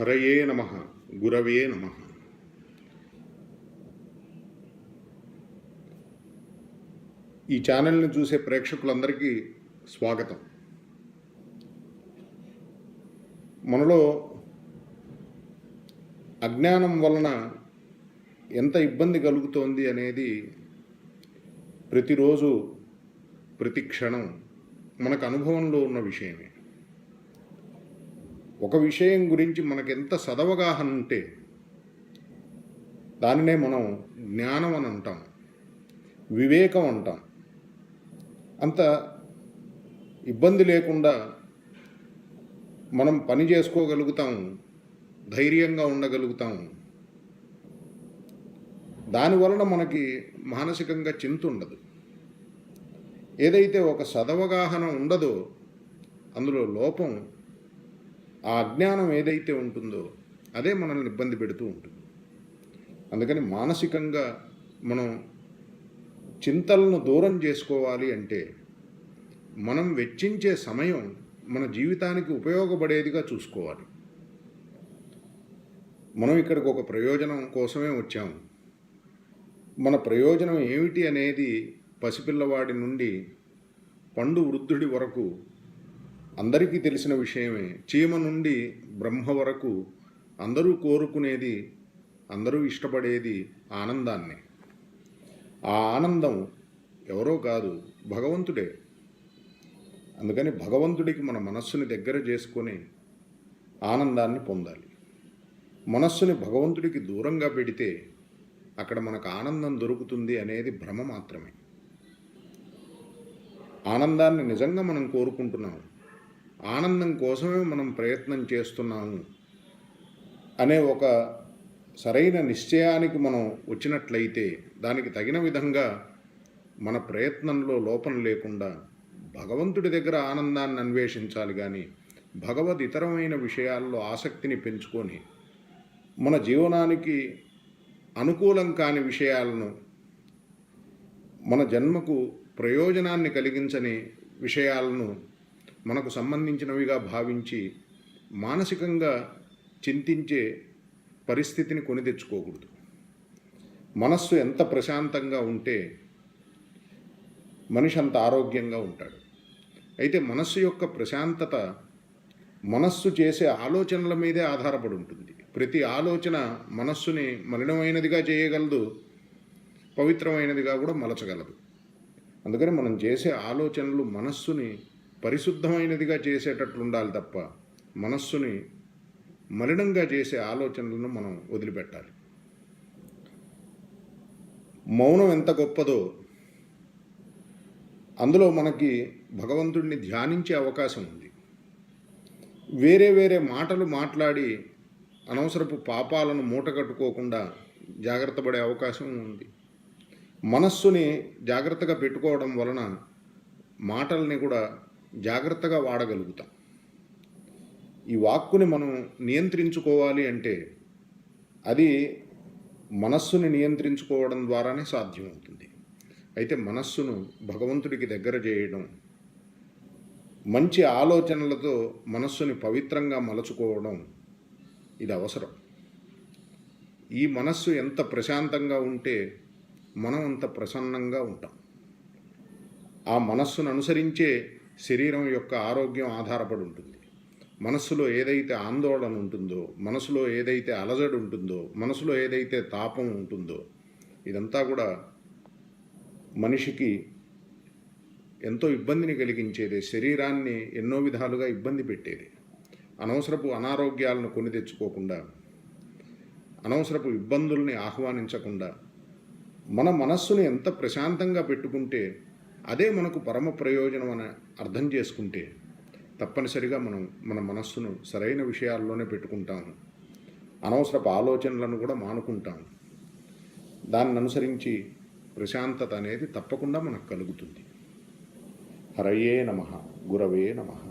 హరయే నమ గురవే నమ. ఈ ఛానల్ని చూసే ప్రేక్షకులందరికీ స్వాగతం. మనలో అజ్ఞానం వలన ఎంత ఇబ్బంది కలుగుతోంది అనేది ప్రతిరోజు ప్రతి క్షణం మనకు అనుభవంలో ఉన్న విషయమే. ఒక విషయం గురించి మనకెంత సదవగాహన ఉంటే దానినే మనం జ్ఞానం అని అంటాం వివేకం అంటాం. అంత ఇబ్బంది లేకుండా మనం పని చేసుకోగలుగుతాం ధైర్యంగా ఉండగలుగుతాం. దానివలన మనకి మానసికంగా చింత ఉండదు. ఏదైతే ఒక సదవగాహన ఉండదో అందులో లోపం ఆ అజ్ఞానం ఏదైతే ఉంటుందో అదే మనల్ని ఇబ్బంది పెడుతూ ఉంటుంది. అందుకని మానసికంగా మనం చింతలను దూరం చేసుకోవాలి అంటే మనం వెచ్చించే సమయం మన జీవితానికి ఉపయోగపడేదిగా చూసుకోవాలి. మనం ఇక్కడికి ఒక ప్రయోజనం కోసమే వచ్చాము. మన ప్రయోజనం ఏమిటి అనేది పసిపిల్లవాడి నుండి పండు వృద్ధుడి వరకు అందరికీ తెలిసిన విషయమే. చీమ నుండి బ్రహ్మ వరకు అందరూ కోరుకునేది అందరూ ఇష్టపడేది ఆనందాన్ని. ఆ ఆనందం ఎవరో కాదు భగవంతుడే. అందుకని భగవంతుడికి మన మనస్సుని దగ్గర చేసుకొని ఆనందాన్ని పొందాలి. మనస్సుని భగవంతుడికి దూరంగా పెడితే అక్కడ మనకు ఆనందం దొరుకుతుంది అనేది భ్రమ మాత్రమే. ఆనందాన్ని నిజంగా మనం కోరుకుంటున్నాము ఆనందం కోసమే మనం ప్రయత్నం చేస్తున్నాము అనే ఒక సరైన నిశ్చయానికి మనం వచ్చినట్లయితే దానికి తగిన విధంగా మన ప్రయత్నంలో లోపం లేకుండా భగవంతుడి దగ్గర ఆనందాన్ని అన్వేషించాలి కానీ భగవద్ ఇతరమైన విషయాల్లో ఆసక్తిని పెంచుకొని మన జీవనానికి అనుకూలం కాని విషయాలను మన జన్మకు ప్రయోజనాన్ని కలిగించని విషయాలను మనకు సంబంధించినవిగా భావించి మానసికంగా చింతించే పరిస్థితిని కొని తెచ్చుకోకూడదు. మనస్సు ఎంత ప్రశాంతంగా ఉంటే మనిషి అంత ఆరోగ్యంగా ఉంటాడు. అయితే మనస్సు యొక్క ప్రశాంతత మనస్సు చేసే ఆలోచనల మీదే ఆధారపడి ఉంటుంది. ప్రతి ఆలోచన మనస్సుని మలినమైనదిగా చేయగలదు పవిత్రమైనదిగా కూడా మలచగలదు. అందుకని మనం చేసే ఆలోచనలు మనస్సుని పరిశుద్ధమైనదిగా చేసేటట్లు ఉండాలి తప్ప మనస్సుని మలినంగా చేసే ఆలోచనలను మనం వదిలిపెట్టాలి. మౌనం ఎంత గొప్పదో అందులో మనకి భగవంతుడిని ధ్యానించే అవకాశం ఉంది. వేరే వేరే మాటలు మాట్లాడి అనవసరపు పాపాలను మూటగట్టుకోకుండా జాగ్రత్త పడే అవకాశం ఉంది. మనస్సుని జాగ్రత్తగా పెట్టుకోవడం వలన మాటల్ని కూడా జాగ్రత్తగా వాడగలుగుతాం. ఈ వాక్కుని మనం నియంత్రించుకోవాలి అంటే అది మనస్సుని నియంత్రించుకోవడం ద్వారానే సాధ్యమవుతుంది. అయితే మనస్సును భగవంతుడికి దగ్గర చేయడం మంచి ఆలోచనలతో మనస్సుని పవిత్రంగా మలచుకోవడం ఇది అవసరం. ఈ మనస్సు ఎంత ప్రశాంతంగా ఉంటే మనం అంత ప్రసన్నంగా ఉంటాం. ఆ మనస్సును అనుసరించే శరీరం యొక్క ఆరోగ్యం ఆధారపడి ఉంటుంది. మనస్సులో ఏదైతే ఆందోళన ఉంటుందో మనసులో ఏదైతే అలజడి ఉంటుందో మనసులో ఏదైతే తాపం ఉంటుందో ఇదంతా కూడా మనిషికి ఎంతో ఇబ్బందిని కలిగించేది శరీరాన్ని ఎన్నో విధాలుగా ఇబ్బంది పెట్టేది. అనవసరపు అనారోగ్యాలను కొని తెచ్చుకోకుండా అనవసరపు ఇబ్బందుల్ని ఆహ్వానించకుండా మన మనస్సును ఎంత ప్రశాంతంగా పెట్టుకుంటే అదే మనకు పరమ ప్రయోజనం అని అర్థం చేసుకుంటే తప్పనిసరిగా మనం మన మనస్సును సరైన విషయాల్లోనే పెట్టుకుంటాము. అనవసరపు ఆలోచనలను కూడా మానుకుంటాము. దాన్ని అనుసరించి ప్రశాంతత అనేది తప్పకుండా మనకు కలుగుతుంది. హరయే నమ గురవే నమ.